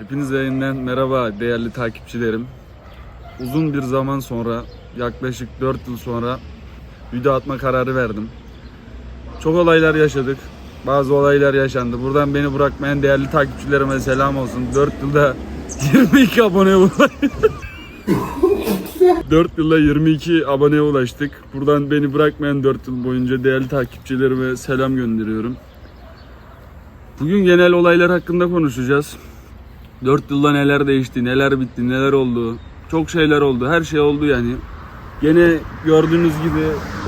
Hepinize yeniden merhaba değerli takipçilerim. Uzun bir zaman sonra, yaklaşık 4 yıl sonra video atma kararı verdim. Çok olaylar yaşadık. Bazı olaylar yaşandı. Buradan beni bırakmayan değerli takipçilerime selam olsun. 4 yılda 22 aboneye ulaştık. 4 yılda 22 aboneye ulaştık. Buradan beni bırakmayan 4 yıl boyunca değerli takipçilerime selam gönderiyorum. Bugün genel olaylar hakkında konuşacağız. 4 yılda neler değişti, neler bitti, neler oldu. Çok şeyler oldu. Her şey oldu yani. Gene gördüğünüz gibi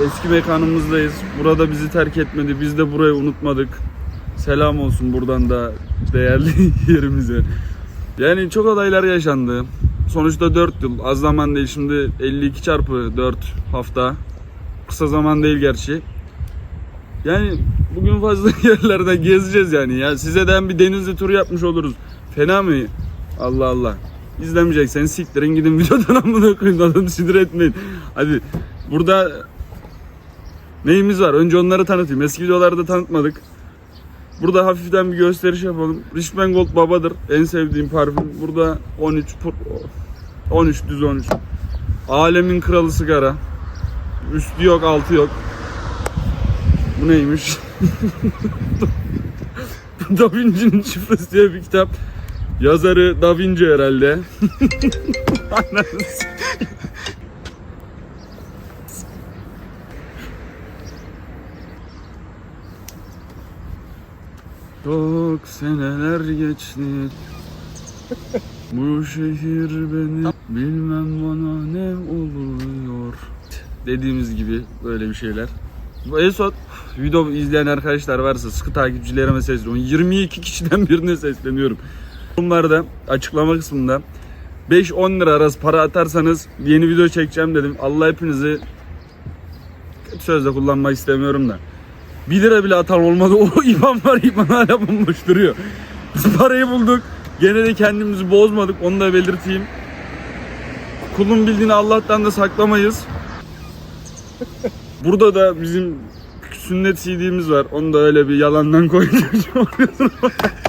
eski mekanımızdayız. Burada bizi terk etmedi. Biz de burayı unutmadık. Selam olsun buradan da değerli yerimize. Yani çok olaylar yaşandı. Sonuçta 4 yıl. Az zaman değil. Şimdi 52 çarpı 4 hafta. Kısa zaman değil gerçi. Yani bugün fazla yerlerde gezeceğiz yani. Ya size de bir denizli tur yapmış oluruz. Fena mı? Allah Allah. İzlemeyecekseniz siktirin gidin videodan amına koyayım adamı sinir etmeyin. Hadi burada neyimiz var? Önce onları tanıtayım. Eski videolarda tanıtmadık. Burada hafiften bir gösteriş yapalım. Richmond Gold babadır. En sevdiğim parfüm. Burada 13 pur- 13 düz 13. Alemin kralı sigara. Üstü yok, altı yok. Bu neymiş? da Vinci'nin şifresi diye bir kitap. Yazarı Da Vinci herhalde. Ananı s- Çok seneler geçti. Bu şehir beni bilmem bana ne oluyor. Dediğimiz gibi böyle bir şeyler. Bu en son video izleyen arkadaşlar varsa sıkı takipçilerime sesleniyorum. 22 kişiden birine sesleniyorum. Yorumlarda açıklama kısmında 5-10 lira arası para atarsanız yeni video çekeceğim dedim. Allah hepinizi kötü sözle kullanmak istemiyorum da. 1 lira bile atan olmadı. O İban var İban hala bomboş duruyor. Biz parayı bulduk. Gene de kendimizi bozmadık. Onu da belirteyim. Kulun bildiğini Allah'tan da saklamayız. Burada da bizim sünnet CD'miz var. Onu da öyle bir yalandan koyduk.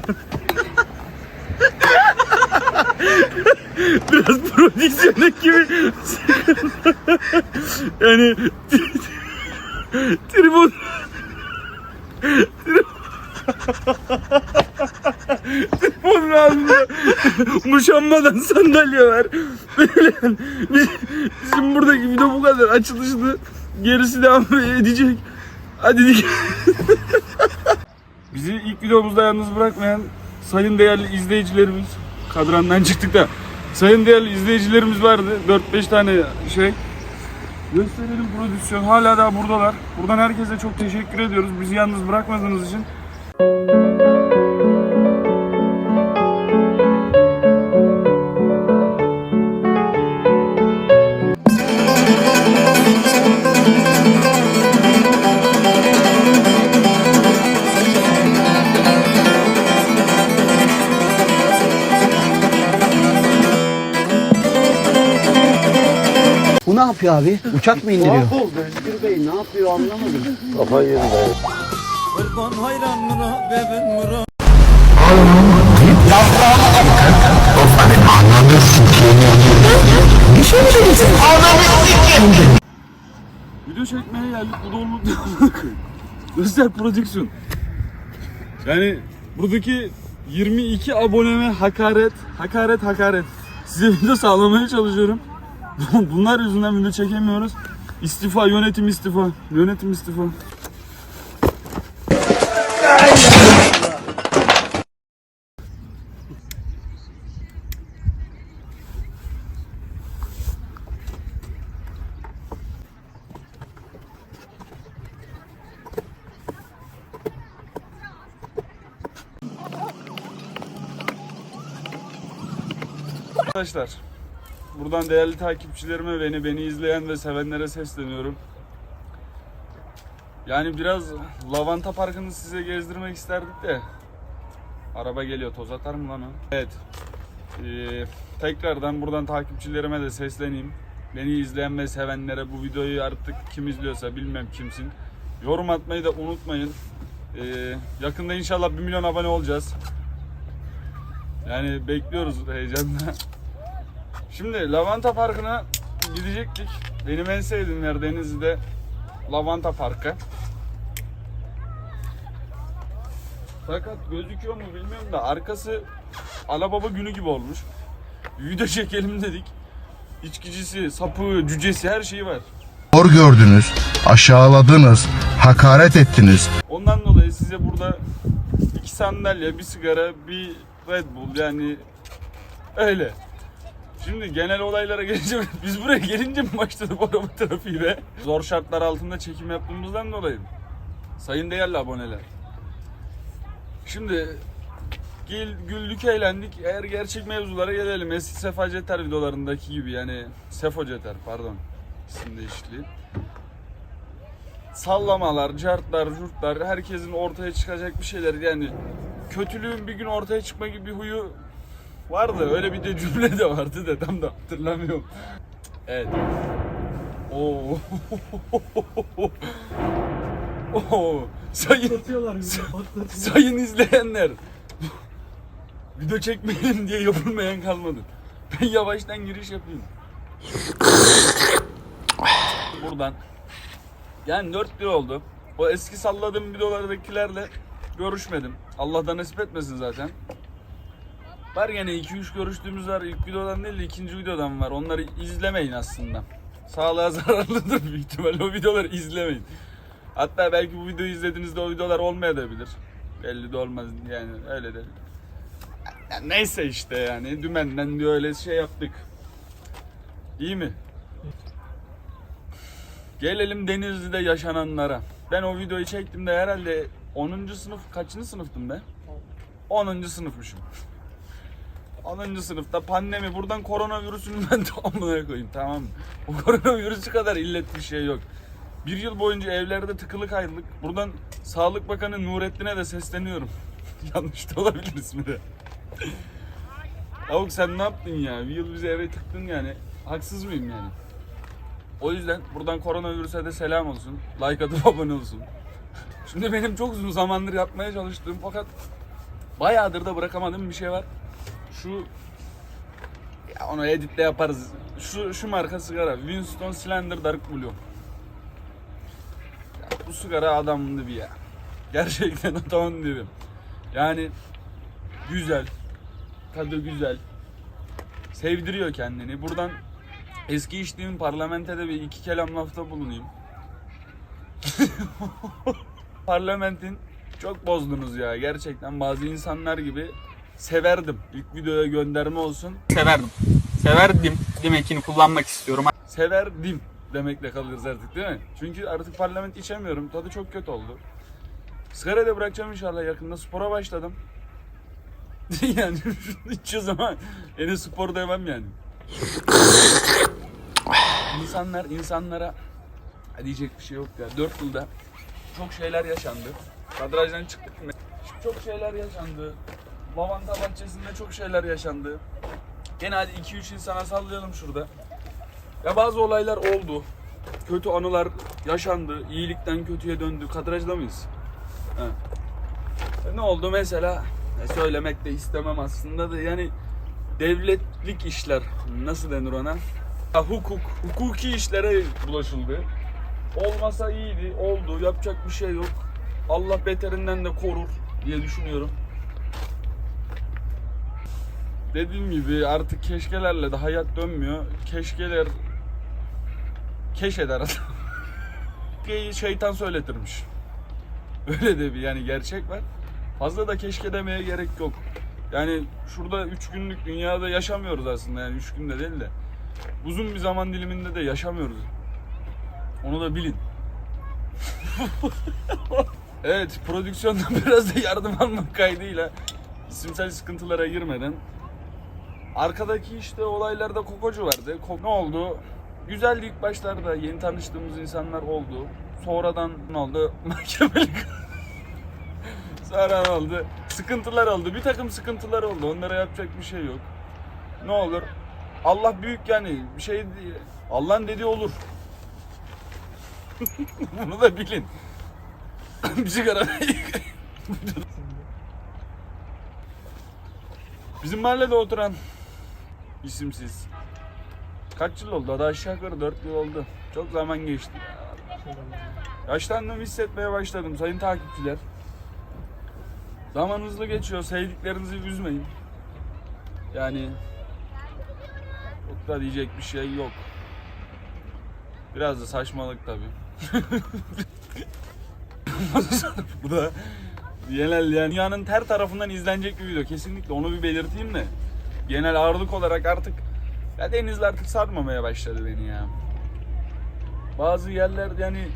Biraz prodüksiyon gibi. yani tribun Tribunun altında muşanmadan sandalye var. Bizim buradaki video bu kadar açılışlı. Gerisi devam edecek. Hadi. Bizi ilk videomuzda yalnız bırakmayan sayın değerli izleyicilerimiz kadrandan çıktık da sayın değerli izleyicilerimiz vardı. 4-5 tane şey. Gösterelim prodüksiyon. Hala daha buradalar. Buradan herkese çok teşekkür ediyoruz. Bizi yalnız bırakmadığınız için. Yapıyor abi? Uçak mı indiriyor? oldu Özgür Bey ne yapıyor anlamadım. Kurban hayran mura beben mura Video çekmeye geldik. Bu da olmadı. Göster prodüksiyon. Yani buradaki 22 aboneme hakaret, hakaret, hakaret. Size video sağlamaya çalışıyorum. Bunlar yüzünden video çekemiyoruz. İstifa, yönetim istifa. Yönetim istifa. Arkadaşlar, buradan değerli takipçilerime, beni beni izleyen ve sevenlere sesleniyorum. Yani biraz lavanta parkını size gezdirmek isterdik de. Araba geliyor, toz atar mı lan o? Evet. Ee, tekrardan buradan takipçilerime de sesleneyim. Beni izleyen ve sevenlere bu videoyu artık kim izliyorsa bilmem kimsin. Yorum atmayı da unutmayın. Ee, yakında inşallah 1 milyon abone olacağız. Yani bekliyoruz heyecanla. Şimdi Lavanta Parkı'na gidecektik. Benim en sevdiğim yer Denizli'de Lavanta Parkı. Fakat gözüküyor mu bilmiyorum da arkası Alababa günü gibi olmuş. Video çekelim dedik. İçkicisi, sapı, cücesi her şeyi var. hor gördünüz, aşağıladınız, hakaret ettiniz. Ondan dolayı size burada iki sandalye, bir sigara, bir Red Bull yani öyle. Şimdi genel olaylara gelince biz buraya gelince mi başladı bu araba trafiğine? Zor şartlar altında çekim yaptığımızdan dolayı. Sayın değerli aboneler. Şimdi gel, güldük eğlendik. Eğer gerçek mevzulara gelelim. Eski Sefa Ceter videolarındaki gibi yani Sefo Ceter pardon. İsim değişikliği sallamalar, cartlar, curtlar, herkesin ortaya çıkacak bir şeyler yani kötülüğün bir gün ortaya çıkma gibi bir huyu vardı. Öyle bir de cümle de vardı da tam da hatırlamıyorum. Evet. Oo. Oo. Sayın Sayın izleyenler. Video çekmeyelim diye yapılmayan kalmadı. Ben yavaştan giriş yapayım. Buradan yani 4 yıl oldu. O eski salladığım videolardakilerle görüşmedim. Allah da nasip etmesin zaten. Var gene 2-3 görüştüğümüz var. İlk videodan değil de ikinci videodan var. Onları izlemeyin aslında. Sağlığa zararlıdır büyük ihtimalle. O videoları izlemeyin. Hatta belki bu videoyu izlediğinizde o videolar olmayabilir. Belli de olmaz yani öyle de. Neyse işte yani dümenden diyor öyle şey yaptık. İyi mi? Gelelim Denizli'de yaşananlara. Ben o videoyu çektiğimde herhalde 10. sınıf kaçıncı sınıftım ben? 10. sınıfmışım. 10. sınıfta pandemi buradan koronavirüsünü ben tamamına koyayım tamam mı? O koronavirüsü kadar illet bir şey yok. Bir yıl boyunca evlerde tıkılı kaydık. Buradan Sağlık Bakanı Nurettin'e de sesleniyorum. Yanlış da olabilir ismi de. Avuk sen ne yaptın ya? Bir yıl bizi eve tıktın yani. Haksız mıyım yani? O yüzden buradan koronavirüse de selam olsun. Like atıp abone olsun. Şimdi benim çok uzun zamandır yapmaya çalıştığım fakat bayağıdır da bırakamadığım bir şey var. Şu ya onu editle yaparız. Şu şu marka sigara Winston Slender Dark Blue. Ya bu sigara adamdı bir ya. Gerçekten adam dedim. Yani güzel. Tadı güzel. Sevdiriyor kendini. Buradan Eski içtiğim parlamentede bir iki kelam lafta bulunayım. Parlamentin çok bozdunuz ya gerçekten bazı insanlar gibi severdim. İlk videoya gönderme olsun. Severdim. Severdim demekini kullanmak istiyorum. Severdim demekle kalırız artık değil mi? Çünkü artık parlament içemiyorum. Tadı çok kötü oldu. Sigara da bırakacağım inşallah yakında. Spora başladım. yani şunu içiyoruz ama yine spor demem yani. İnsanlar insanlara diyecek bir şey yok ya. 4 yılda çok şeyler yaşandı. Kadrajdan çıktık mı? Çok şeyler yaşandı. Lavanta bahçesinde çok şeyler yaşandı. Gene hadi 2-3 insana sallayalım şurada. Ya bazı olaylar oldu. Kötü anılar yaşandı. İyilikten kötüye döndü. Kadrajda mıyız? Ha. E Ne oldu mesela? E söylemek de istemem aslında da yani devletlik işler nasıl denir ona? Ha, hukuk, hukuki işlere bulaşıldı. Olmasa iyiydi, oldu. Yapacak bir şey yok. Allah beterinden de korur diye düşünüyorum. Dediğim gibi artık keşkelerle de hayat dönmüyor. Keşkeler keş eder adam. Şeytan söyletirmiş. Öyle de bir yani gerçek var. Fazla da keşke demeye gerek yok. Yani şurada 3 günlük dünyada yaşamıyoruz aslında yani 3 günde değil de. Uzun bir zaman diliminde de yaşamıyoruz. Onu da bilin. evet, prodüksiyonda biraz da yardım almak kaydıyla isimsel sıkıntılara girmeden arkadaki işte olaylarda kokocu vardı. Ko- ne oldu? Güzeldi ilk başlarda yeni tanıştığımız insanlar oldu. Sonradan ne oldu? Mahkemelik Sonra ne oldu? Sıkıntılar oldu. Bir takım sıkıntılar oldu. Onlara yapacak bir şey yok. Ne olur? Allah büyük yani. Bir şey. Allah'ın dediği olur. Bunu da bilin. bir sigara. Bizim mahallede oturan isimsiz. Kaç yıl oldu? Daha aşağı yukarı 4 yıl oldu. Çok zaman geçti. Yaşlandığımı hissetmeye başladım sayın takipçiler. Zaman hızlı geçiyor. Sevdiklerinizi üzmeyin. Yani çok da diyecek bir şey yok. Biraz da saçmalık tabii. Bu da genel yani dünyanın her tarafından izlenecek bir video. Kesinlikle onu bir belirteyim de. Genel ağırlık olarak artık ya denizler artık sarmamaya başladı beni ya. Bazı yerler yani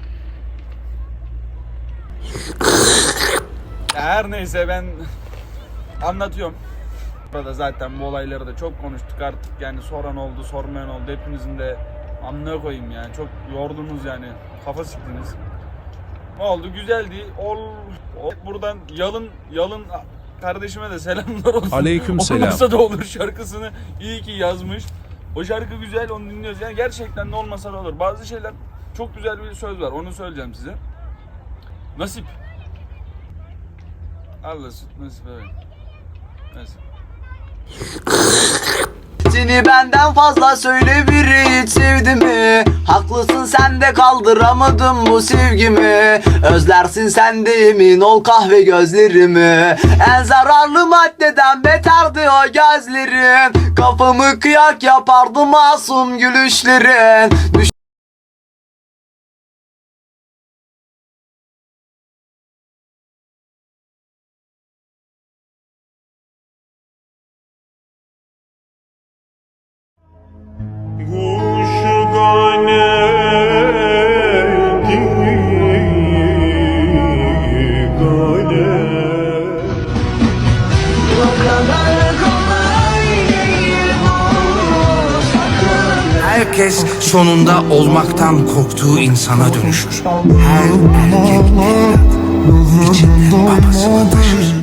Ya her neyse ben anlatıyorum. Burada zaten bu olayları da çok konuştuk artık yani soran oldu sormayan oldu hepimizin de amına koyayım yani çok yordunuz yani kafa siktiniz. Ne oldu güzeldi ol, ol- buradan yalın yalın kardeşime de selamlar olsun. Aleyküm selam. Olmasa da olur şarkısını iyi ki yazmış. O şarkı güzel onu dinliyoruz yani gerçekten de olmasa da olur. Bazı şeyler çok güzel bir söz var onu söyleyeceğim size. Nasip. Allah süt nasip evet. Nasip. Seni benden fazla söyle biri hiç sevdi mi? Haklısın sen de kaldıramadım bu sevgimi. Özlersin sen de emin ol kahve gözlerimi. En zararlı maddeden beterdi o gözlerin. Kafamı kıyak yapardı masum gülüşlerin. Düş- Herkes sonunda olmaktan korktuğu insana dönüşür. Her erkek evlat içinde babasını taşır.